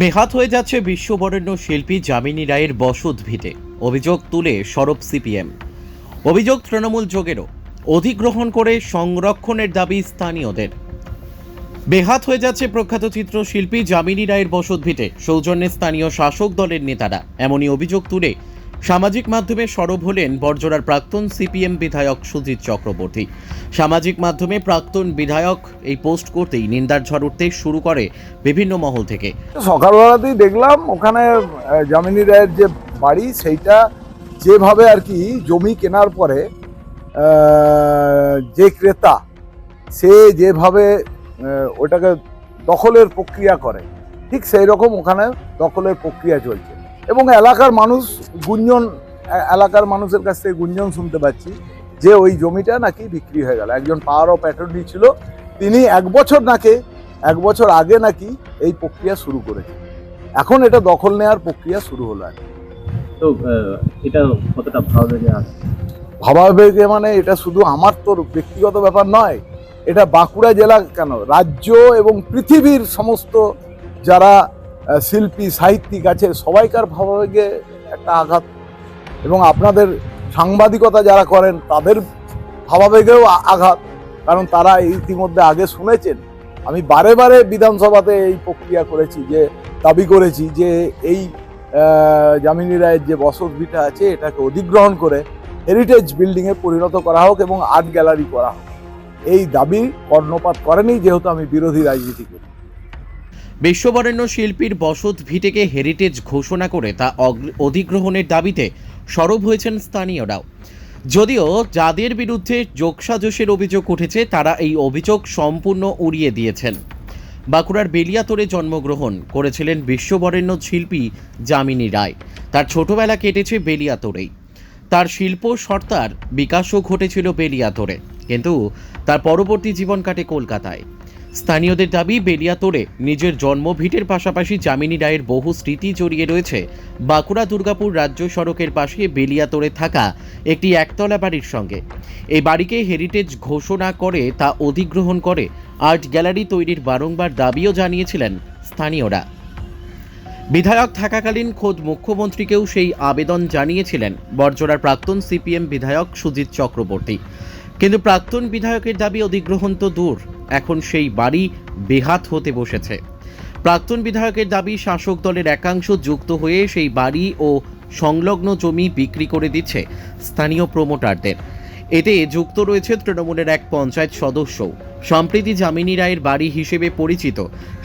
বেহাত হয়ে যাচ্ছে বিশ্ববরেণ্য শিল্পী যামিনী রায়ের বসত ভিটে। অভিযোগ তুলে সরব সিপিএম। অভিযোগ তৃণমূল যোগেরও। অধিগ্রহণ করে সংরক্ষণের দাবি স্থানীয়দের। বেহাত হয়ে যাচ্ছে প্রখ্যাত চিত্রশিল্পী যামিনী রায়ের বসত ভিটে। সৌজন্যে স্থানীয় শাসক দলের নেতারা। এমনই অভিযোগ তুলে সামাজিক মাধ্যমে সরব হলেন বর্জরার প্রাক্তন সিপিএম বিধায়ক সুজিত চক্রবর্তী। সামাজিক মাধ্যমে প্রাক্তন বিধায়ক এই পোস্ট করতেই নিন্দার ঝড় উঠতে শুরু করে বিভিন্ন মহল থেকে। সকালবেলাতেই দেখলাম ওখানে যামিনী রায়ের যে বাড়ি, সেইটা যেভাবে আর কি জমি কেনার পরে যে ক্রেতা, সে যেভাবে ওটাকে দখলের প্রক্রিয়া করে, ঠিক সেই রকম ওখানে দখলের প্রক্রিয়া চলছে। এবং এলাকার মানুষ গুঞ্জন এলাকার মানুষের কাছ থেকে গুঞ্জন শুনতে পাচ্ছি যে ওই জমিটা নাকি বিক্রি হয়ে গেল। একজন পাওয়ার অফ অ্যাটর্নি ছিল তিনি এক বছর নাকি এক বছর আগে নাকি এই প্রক্রিয়া শুরু করেছে এখন এটা দখল নেওয়ার প্রক্রিয়া শুরু হলো আর তো এটা কতটা আছে? ভাবাবেগে মানে এটা শুধু আমার তোর ব্যক্তিগত ব্যাপার নয় এটা বাঁকুড়া জেলা কেন? রাজ্য এবং পৃথিবীর সমস্ত যারা শিল্পী, সাহিত্যিক আছে, সবাইকার ভাবাবেগে একটা আঘাত। এবং আপনাদের সাংবাদিকতা যারা করেন, তাদের ভাবাবেগেও আঘাত। কারণ তারা ইতিমধ্যে আগে শুনেছেন। আমি বারে বারে বিধানসভাতে এই প্রক্রিয়া করেছি, যে দাবি করেছি যে এই যামিনী রায়ের যে বসত ভিটা আছে, এটাকে অধিগ্রহণ করে হেরিটেজ বিল্ডিংয়ে পরিণত করা হোক এবং আর্ট গ্যালারি করা হোক। এই দাবি কর্ণপাত করেনি, যেহেতু আমি বিরোধী রাজনীতি করি। বিশ্ববরেণ্য শিল্পীর বসত ভিটেকে হেরিটেজ ঘোষণা করে তা অধিগ্রহণের দাবিতে সরব হয়েছেন স্থানীয়রাও। যদিও যাদের বিরুদ্ধে যোগসাজশের অভিযোগ উঠেছে, তারা এই অভিযোগ সম্পূর্ণ উড়িয়ে দিয়েছেন। বাঁকুড়ার বেলিয়াতরে জন্মগ্রহণ করেছিলেন বিশ্ববরেণ্য শিল্পী যামিনী রায়। তার ছোটবেলা কেটেছে বেলিয়াতরেই। তার শিল্প সর্তার বিকাশও ঘটেছিল বেলিয়াতরে। কিন্তু তার পরবর্তী জীবন কাটে কলকাতায়। স্থানীয়দের দাবি, বেলিয়াতোড়ে নিজের জন্মভিটের পাশাপাশি যামিনী রায়ের বহু স্মৃতি জড়িয়ে রয়েছে। বাঁকুড়া দুর্গাপুর রাজ্য সড়কের পাশে বেলিয়াতোড়ে থাকা একটি একতলা বাড়ির সঙ্গে। এই বাড়িকে হেরিটেজ ঘোষণা করে তা অধিগ্রহণ করে আর্ট গ্যালারি তৈরির বারংবার দাবিও জানিয়েছিলেন স্থানীয়রা। বিধায়ক থাকাকালীন খোদ মুখ্যমন্ত্রীকেও সেই আবেদন জানিয়েছিলেন। বর্জরার প্রাক্তন সিপিএম বিধায়ক সুজিত চক্রবর্তী। কিন্তু প্রাক্তন বিধায়কের দাবি অধিগ্রহণ তো দূর। এখন সেই বাড়ি বেহাত হতে বসেছে। প্রাক্তন বিধায়কের দাবি শাসক দলের একাংশ যুক্ত হয়ে সেই বাড়ি ও সংলগ্ন জমি বিক্রি করে দিচ্ছে স্থানীয় প্রমোটারদের। এতে যুক্ত রয়েছে তৃণমূলের এক পঞ্চায়েত সদস্য। সম্প্রীতি যামিনী রায়ের বাড়ি হিসেবে পরিচিত।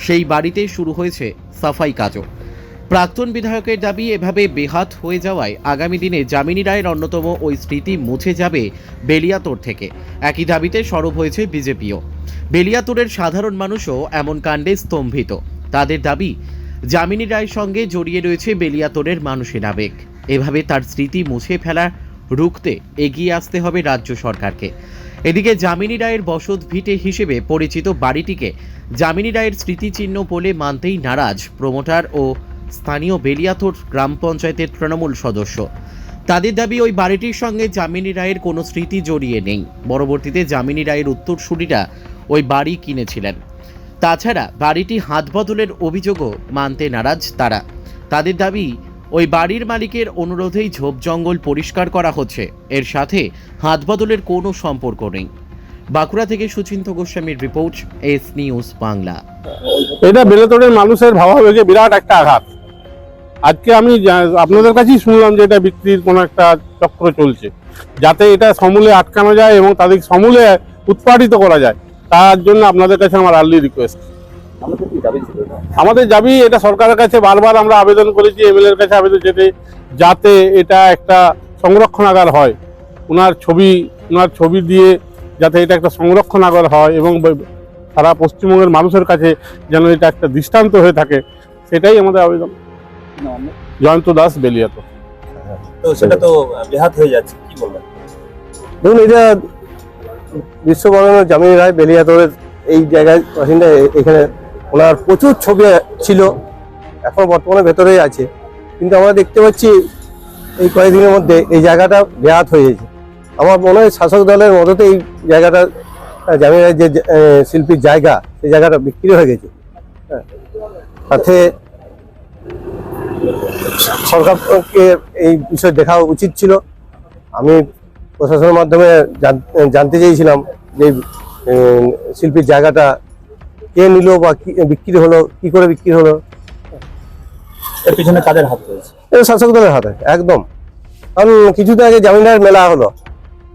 সেই বাড়িতে শুরু হয়েছে সাফাই কাজও। প্রাক্তন বিধায়কের দাবি, এভাবে বেহাত হয়ে যাওয়ায় আগামী দিনে যামিনী রায়ের অন্যতম ওই স্মৃতি মুছে যাবে বেলিয়াতোর থেকে। একই দাবিতে সরব হয়েছে বিজেপিও। বেলিয়াতোরের সাধারণ মানুষও এমন কাণ্ডে স্তম্ভিত। তাদের দাবি, যামিনী রায়ের সঙ্গে জড়িয়ে রয়েছে বেলিয়াতোরের মানুষের আবেগ। এভাবে তার স্মৃতি মুছে ফেলা, রুখতে এগিয়ে আসতে হবে রাজ্য সরকারকে। এদিকে যামিনী রায়ের বসত ভিটে হিসেবে পরিচিত বাড়িটিকে যামিনী রায়ের স্মৃতিচিহ্ন বলে মানতেই নারাজ প্রমোটার ও স্থানীয় বেলিয়াথোর গ্রাম পঞ্চায়েতের তৃণমূল সদস্য। তাদের দাবি, ওই বাড়িটির সঙ্গে যামিনী রায়ের কোনো স্মৃতি জড়িয়ে নেই। পরবর্তীতে যামিনী রায়ের উত্তরসূরিরা ওই বাড়ি কিনেছিলেন। তাছাড়া বাড়িটি হাত বদলের অভিযোগও মানতে নারাজ তারা। তাদের দাবি, ওই বাড়ির মালিকের অনুরোধেই ঝোপ জঙ্গল পরিষ্কার করা হচ্ছে। এর সাথে হাত বদলের কোনো সম্পর্ক নেই। বাঁকুড়া থেকে সুচিন্ত গোস্বামীর রিপোর্ট, এস নিউজ বাংলা। এটা বেলেতরের মানুষের ভাবাবেগে বিরাট একটা আঘাত। আজকে আমি আপনাদের কাছেই শুনলাম যে এটা বিক্রির কোনো একটা চক্র চলছে। যাতে এটা সমূলে আটকানো যায় এবং তাদের সমূলে উৎপাদিত করা যায়, তার জন্য আপনাদের কাছে আমার আর্লি রিকোয়েস্ট আমাদের দাবি এটা সরকারের কাছে বারবার আমরা আবেদন করেছি এমএলএর কাছে আবেদন যেতে, যাতে এটা একটা সংরক্ষণাগার হয়। ওনার ছবি ওনার ছবি দিয়ে যাতে এটা একটা সংরক্ষণাগার হয় এবং সারা পশ্চিমবঙ্গের মানুষের কাছে যেন এটা একটা দৃষ্টান্ত হয়ে থাকে, সেটাই আমাদের আবেদন। জয়ন্ত দাস বেলিয়াত তো। সেটা তো বেহাত হয়ে যাচ্ছে কি বলবেন? দেখুন এটা বিশ্ববরণ জামিনী রায় বেলিয়াতরের এই জায়গায় বাসিন্দা এখানে ওনার প্রচুর ছবি ছিল এখন বর্তমানে ভেতরেই আছে। কিন্তু আমরা দেখতে পাচ্ছি এই কয়েকদিনের মধ্যে এই জায়গাটা বেহাত হয়ে গেছে। আমার মনে হয় শাসক দলের মদতে এই জায়গাটা আহ, জামিনী রায়ের যে শিল্পীর জায়গা সেই জায়গাটা বিক্রি হয়ে গেছে। হ্যাঁ। সাথে সরকারকে এই বিষয় দেখা উচিত ছিল। আমি প্রশাসনের মাধ্যমে জান- জানতে চেয়েছিলাম যে শিল্পীর জায়গাটা কে নিল বা কি বিক্রি হলো কি করে বিক্রি হলো। এর পিছনে কাদের হাত রয়েছে? শাসক দলের হাতে একদম। কারণ কিছুদিন আগে জামিনদার মেলা হলো।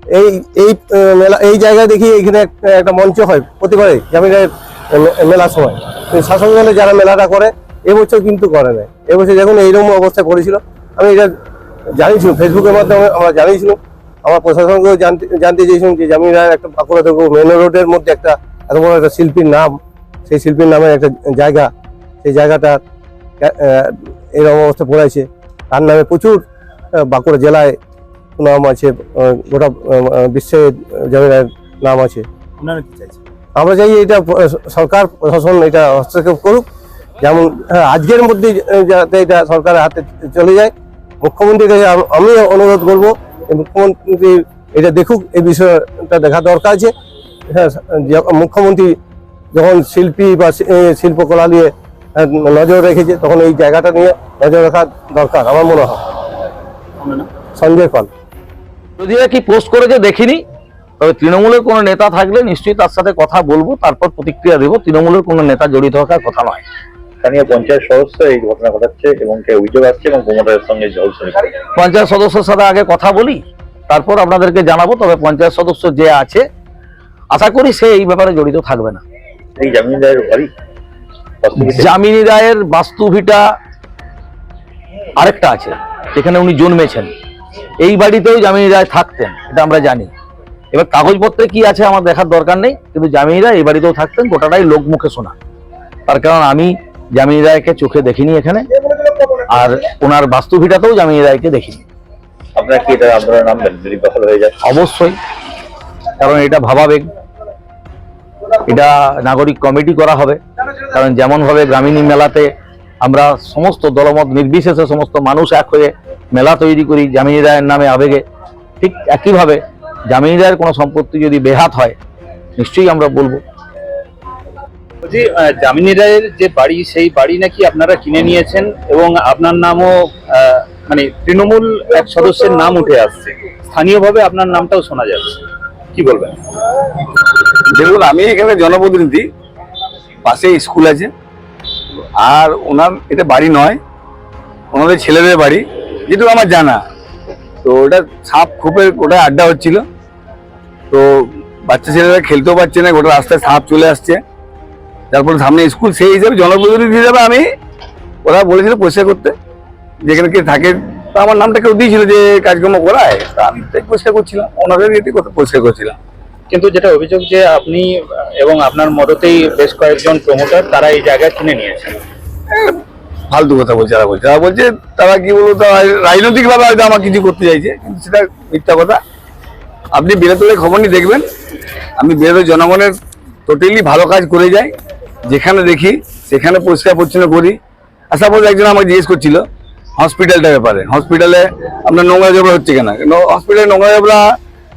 এই এই মেলা এই জায়গায় দেখি এখানে এক- একটা মঞ্চ হয় প্রতিবারে জামিনের মেলার সময়। শাসক দলে যারা মেলাটা করে এবছর কিন্তু করে না এবছর যখন এইরকম অবস্থা পড়েছিল। আমি এটা জানিয়েছিলাম ফেসবুকের মাধ্যমে আমরা জানিয়েছিলাম। আমার প্রশাসনকেও জানতে জানতে চেয়েছিলাম যে জামিনার একটা বাঁকুড়া থেকে মেন রোডের মধ্যে একটা এত বড় একটা শিল্পীর নাম সেই শিল্পীর নামে একটা জায়গা সেই জায়গাটা এরকম অবস্থা পড়েছে। তার নামে প্রচুর বাঁকুড়া জেলায় নাম আছে গোটা বিশ্বে জামিনের নাম আছে। আমরা চাই এটা সরকার প্রশাসন এটা হস্তক্ষেপ করুক। যেমন হ্যাঁ, আজকের মধ্যে যাতে এটা সরকারের হাতে চলে যায় মুখ্যমন্ত্রীর কাছে আমি অনুরোধ করব মুখ্যমন্ত্রী এটা দেখুক এই বিষয়টা দেখা দরকার আছে। হ্যাঁ মুখ্যমন্ত্রী যখন শিল্পী বা শিল্পকলা নিয়ে নজর রেখেছে তখন এই জায়গাটা নিয়ে নজর রাখা দরকার আমার মনে হয়। সঞ্জয় পাল। যদিও কি পোস্ট করেছে দেখিনি তবে তৃণমূলের কোনো নেতা থাকলে নিশ্চয়ই তার সাথে কথা বলব তারপর প্রতিক্রিয়া দেবো। তৃণমূলের কোনো নেতা জড়িত থাকার কথা নয়। স্থানীয় পঞ্চায়েত সদস্য এই ঘটনা ঘটাচ্ছে এবং কে অভিযোগ আসছে এবং প্রমোটারের সঙ্গে জলসরি পঞ্চায়েত সদস্যের সাথে আগে কথা বলি তারপর আপনাদেরকে জানাব তবে পঞ্চায়েত সদস্য যে আছে আশা করি সে এই ব্যাপারে জড়িত থাকবে না। এই জামিনদারের বাড়ি? জামিনী রায়ের বাস্তুভিটা আরেকটা আছে যেখানে উনি জন্মেছেন। এই বাড়িতেও জামিনী রায় থাকতেন এটা আমরা জানি। এবার কাগজপত্রে কি আছে আমার দেখার দরকার নেই কিন্তু জামিনী রায় এই বাড়িতেও থাকতেন গোটাটাই লোক মুখে শোনা। তার কারণ আমি জামিনী রায়কে চোখে দেখিনি এখানে। আর ওনার বাস্তুভিটাতেও জামিনী রায়কে দেখিনি। আপনারা কি এটা নামবেন যদি হয়ে যায় অবশ্যই। কারণ এটা ভাবাবেগ। এটা নাগরিক কমিটি করা হবে। কারণ যেমন ভাবে গ্রামীণ মেলাতে আমরা সমস্ত দলমত নির্বিশেষে সমস্ত মানুষ এক হয়ে মেলা তৈরি করি জামিনী রায়ের নামে আবেগে ঠিক একইভাবে জামিনী রায়ের কোনো সম্পত্তি যদি বেহাত হয় নিশ্চয়ই আমরা বলব। বলছি যামিনী রায়ের যে বাড়ি, সেই বাড়ি নাকি আপনারা কিনে নিয়েছেন এবং আপনার নামও মানে তৃণমূল এক সদস্যের নাম উঠে আসছে। স্থানীয়ভাবে আপনার নামটাও শোনা যাচ্ছে। কি বলবেন? দেখুন, আমি এখানে জনপ্রতিনিধি, পাশে স্কুল আছে। আর ওনার, এটা বাড়ি নয়, ওনাদের ছেলেদের বাড়ি, যেটুকু আমার জানা। তো ওটা সাপ খুপের ওটা আড্ডা হচ্ছিল। তো বাচ্চা ছেলেরা খেলতেও পারছে না, গোটা রাস্তায় সাপ চলে আসছে। তারপর সামনে স্কুল সেই হিসাবে জনপ্রতিনিধি হিসাবে আমি ওরা বলেছিল পরিষ্কার করতে। যেখানে কে থাকে তো আমার নামটা কেউ দিয়েছিল যে কাজকর্ম করায় তা আমি তাই পরিষ্কার করছিলাম ওনাদের ইয়েতে কথা পরিষ্কার করছিলাম। কিন্তু যেটা অভিযোগ যে আপনি এবং আপনার মদতেই বেশ কয়েকজন প্রমোটার তারা এই জায়গা কিনে নিয়েছেন ফালতু কথা বলছে তারা বলছে। তারা বলছে তারা কি বলতো রাজনৈতিক ভাবে হয়তো আমার কিছু করতে চাইছে কিন্তু সেটা মিথ্যা কথা। আপনি বীরতলের খবর নিয়ে দেখবেন আমি বীরতল জনগণের টোটালি ভালো কাজ করে যাই। যেখানে দেখি সেখানে পরিষ্কার পরিচ্ছন্ন করি। আর সাপোজ একজন আমাকে জিজ্ঞেস করছিল হসপিটালটার ব্যাপারে। হসপিটালে আপনার নোংরা জবরা হচ্ছে কেন? হসপিটালে নোংরা জবরা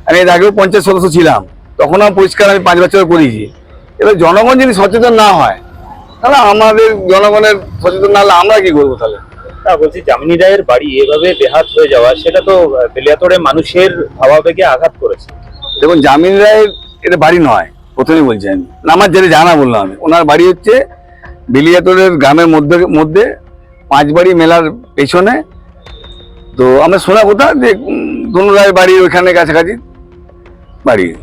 আমি এর আগেও পঞ্চায়েত সদস্য ছিলাম। তখন আমি পরিষ্কার আমি পাঁচ বছর করেছি। এবার জনগণ যদি সচেতন না হয় তাহলে আমাদের জনগণের সচেতন না হলে আমরা কি করব তাহলে? না বলছি যামিনী রায়ের বাড়ি এভাবে বেহাত হয়ে যাওয়া সেটা তো আহ, বেলিয়াতড়ে মানুষের ভাবাবেগে আঘাত করেছে। দেখুন জামিন রায়ের এটা বাড়ি নয়। প্রথমেই বলছি আমি। আমার যেটা জানা বললাম আমি। ওনার বাড়ি হচ্ছে বেলিয়াতোড়ের গ্রামের মধ্যে মধ্যে পাঁচবাড়ি মেলার পেছনে। তো আমরা শোনা কথা? যে ধনু রায়ের বাড়ি ওইখানে কাছাকাছি বাড়ি।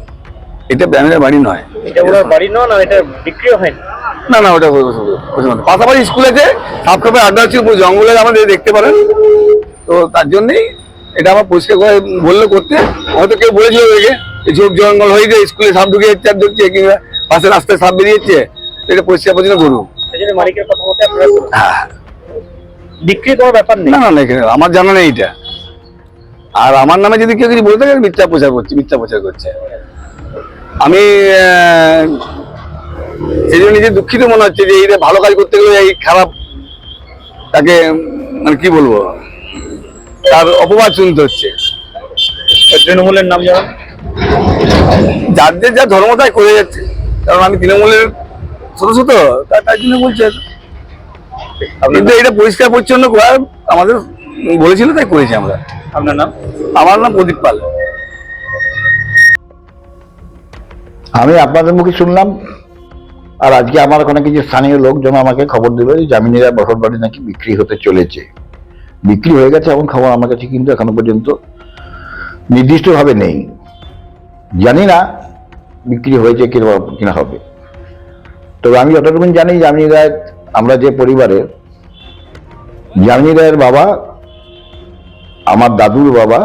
এটা ব্যামের বাড়ি নয়। এটা ওনার বাড়ি নয় না এটা বিক্রিও হয়নি? না না ওটা পাশাপাশি স্কুল আছে সাপকাপে আড্ডা হচ্ছে পুরো জঙ্গলে আমাদের দেখতে পারেন। তো তার জন্যই এটা আমার পরিষ্কার করে বললে করতে। হয়তো কেউ বলেছিল ওদেরকে। ঝোপ জঙ্গল হয়ে যায় স্কুলে সাপ ঢুকে যাচ্ছে আর ঢুকছে কিংবা পাশে রাস্তায় সাপ বেরিয়েছে এটা পরিষ্কার পরিচ্ছন্ন করুন বিক্রি কোনো ব্যাপার নেই। না না আমার জানা নেই এটা। আর আমার নামে যদি কেউ কিছু বলে থাকে মিথ্যা প্রচার করছে মিথ্যা প্রচার করছে। আমি সেই জন্য নিজে দুঃখিত মনে হচ্ছে যে এইটা ভালো কাজ করতে গেলে এই খারাপ তাকে মানে কি বলব? তার অপবাদ শুনতে হচ্ছে। তৃণমূলের নাম যেমন যাদের যা ধর্ম তাই করে যাচ্ছে। কারণ আমি তৃণমূলের সদস্য তো তার জন্য বলছে কিন্তু এটা পরিষ্কার পরিচ্ছন্ন করার আমাদের বলেছিল তাই করেছি আমরা। আপনার নাম? আমার নাম প্রদীপ পাল। আমি আপনাদের মুখে শুনলাম, আর আজকে আমার ওখানে কিছু স্থানীয় লোকজন আমাকে খবর দিল যে জামিনীরা বসত বাড়ি নাকি বিক্রি হতে চলেছে। বিক্রি হয়ে গেছে এমন খবর আমার কাছে কিন্তু এখনও পর্যন্ত নির্দিষ্টভাবে নেই। জানি না বিক্রি হয়েছে কিনা কিনা হবে। তবে আমি যতটুকু জানি, জামিনী রায় আমরা যে পরিবারের জামিনী রায়ের বাবা, আমার দাদুর বাবা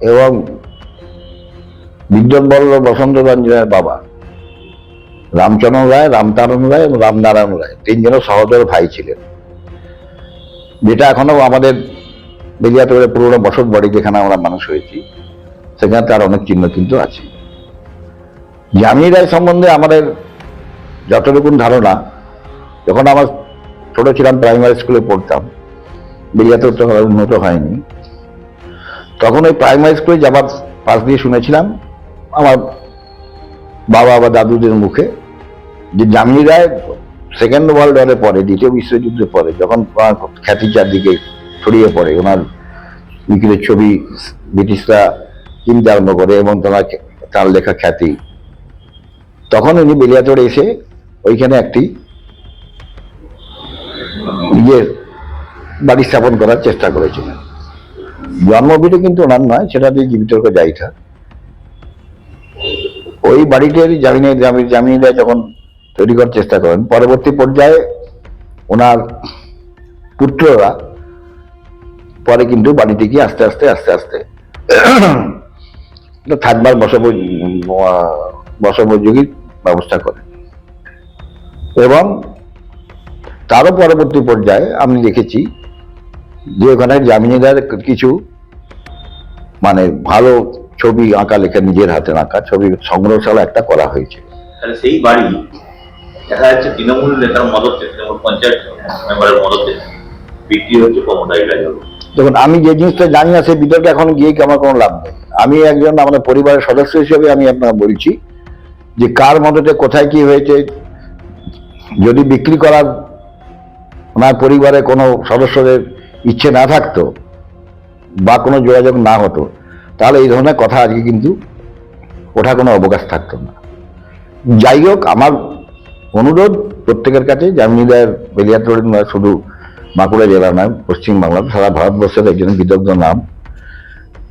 এবং বিদ্যুৎ বল্ল বসন্ত রঞ্জনের বাবা রামচরণ রায়, রামতারণ রায় এবং রামনারায়ণ রায় তিনজনের সহোদর ভাই ছিলেন। যেটা এখনও আমাদের বেলিয়াতোড়ের পুরোনো বসত বাড়ি যেখানে আমরা মানুষ হয়েছি। সেখানে তার অনেক চিহ্ন কিন্তু আছে। জামিনী রায় সম্বন্ধে আমাদের যতটুকুন ধারণা, যখন আমার ছোট ছিলাম প্রাইমারি স্কুলে পড়তাম বেলিয়াতোড় তো উন্নত হয়নি, তখন ওই প্রাইমারি স্কুলে যাবার পাশ দিয়ে শুনেছিলাম, আমার বাবা বা দাদুদের মুখে, যে জামিনী রায় সেকেন্ড ওয়ার্ল্ড ওয়ারের পরে দ্বিতীয় বিশ্বযুদ্ধের পরে যখন খ্যাতি চারদিকে ছড়িয়ে পড়ে, ওনার বিক্রির ছবি ব্রিটিশরা কিনতে আরম্ভ করে এবং তোমার তার লেখা খ্যাতি। তখন উনি বেলিয়াতোড়ে এসে ওইখানে একটি নিজের বাড়ি স্থাপন করার চেষ্টা করেছিলেন। জন্মভিটে কিন্তু ওনার নয়, সেটা দিয়ে জীবিতর্ক যাইটা ওই বাড়িটির জামিনে জামিন জামিনীরা যখন তৈরি করার চেষ্টা করেন, পরবর্তী পর্যায়ে ওনার পুত্ররা পরে কিন্তু বাড়িতে গিয়ে আস্তে আস্তে আস্তে আস্তে থাকবার বসব বসবোযোগীর ব্যবস্থা করে। এবং তারও পরবর্তী পর্যায়ে আমি দেখেছি যে ওখানে জামিনীদার কিছু মানে ভালো ছবি আঁকা লেখা নিজের হাতে আঁকা ছবি সংগ্রহশালা একটা করা হয়েছে। সেই বাড়ি দেখা যাচ্ছে তৃণমূল নেতার মদতে তৃণমূল পঞ্চায়েত মেম্বারের মদতে বিক্রি হচ্ছে রাজল দেখুন আমি যে জিনিসটা জানি না সেই বিতর্কে এখন গিয়ে কি আমার কোনো লাভ নেই। আমি একজন আমাদের পরিবারের সদস্য হিসেবে আমি আপনাকে বলছি যে কার মদতে কোথায় কি হয়েছে, যদি বিক্রি করার ওনার পরিবারে কোনো সদস্যদের ইচ্ছে না থাকতো বা কোনো যোগাযোগ না হতো, তাহলে এই ধরনের কথা আজকে কিন্তু ওঠা কোনো অবকাশ থাকতো না। যাই হোক, আমার অনুরোধ প্রত্যেকের কাছে, জামিনীদার বেলিয়াতোড় নয়, শুধু বাঁকুড়া জেলা নয় পশ্চিমবাংলা সারা ভারতবর্ষের একজন বিদগ্ধ নাম।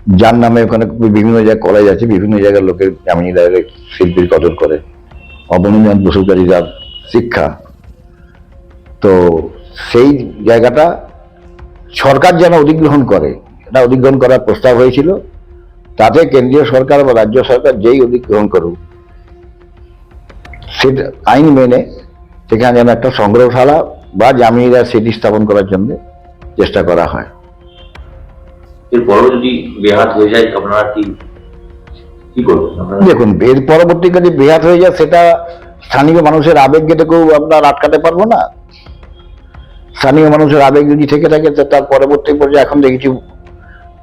যার নামে ওখানে বিভিন্ন জায়গায় কলেজ আছে বিভিন্ন জায়গার লোকের জামিনীদারের শিল্পীর কদর করে। অবনীন্দ্রনাথ বসুকারী যার শিক্ষা। তো সেই জায়গাটা সরকার যেন অধিগ্রহণ করে, এটা অধিগ্রহণ করার প্রস্তাব হয়েছিল। তাতে কেন্দ্রীয় সরকার বা রাজ্য সরকার যেই অধিগ্রহণ করুক, সেটা আইন মেনে সেখানে যেন একটা সংগ্রহশালা বা জামিনীরা সেটি স্থাপন করার জন্য চেষ্টা করা হয়। এরপরও যদি বেহাত হয়ে যায় আপনারা কি কি করবেন? দেখুন এর পরবর্তীকালে বেহাত হয়ে যায় সেটা স্থানীয় মানুষের আবেগকে তো কেউ আপনার আটকাতে পারব না। স্থানীয় মানুষের আবেগ যদি থেকে থাকে তার পরবর্তী পর্যায়ে এখন দেখেছি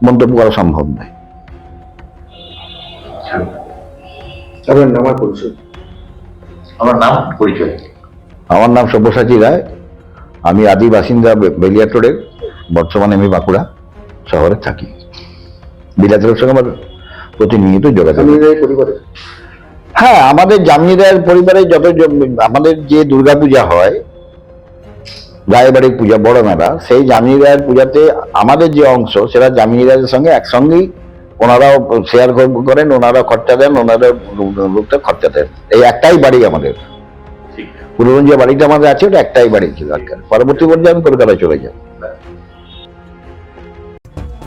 মন্তব্য করা সম্ভব নয়। আমার নাম পরিচয়। আমার নাম সব্যসাচী রায়। আমি আদি বাসিন্দা বে- বেলিয়াটোড়ের বর্তমানে আমি বাঁকুড়া। শহরে থাকি। বিলাতের সঙ্গে আমার প্রতিনিয়ত যোগাযোগ হ্যাঁ। আমাদের জামিনীদার পরিবারে যত আমাদের যে দুর্গাপূজা হয় রায়বাড়ির পূজা বড় মেলা সেই জামিনী রায়ের পূজাতে আমাদের যে অংশ সেটা জামিনী রায়ের সঙ্গে একসঙ্গেই ওনারাও শেয়ার করেন ওনারা খরচা দেন ওনারা লোকটা খরচা দেন। এই একটাই বাড়ি আমাদের। পুরনো যে বাড়িটা আমাদের আছে ওটা একটাই বাড়ি। ছিল পরবর্তী পর্যায়ে আমি কলকাতায় চলে যাই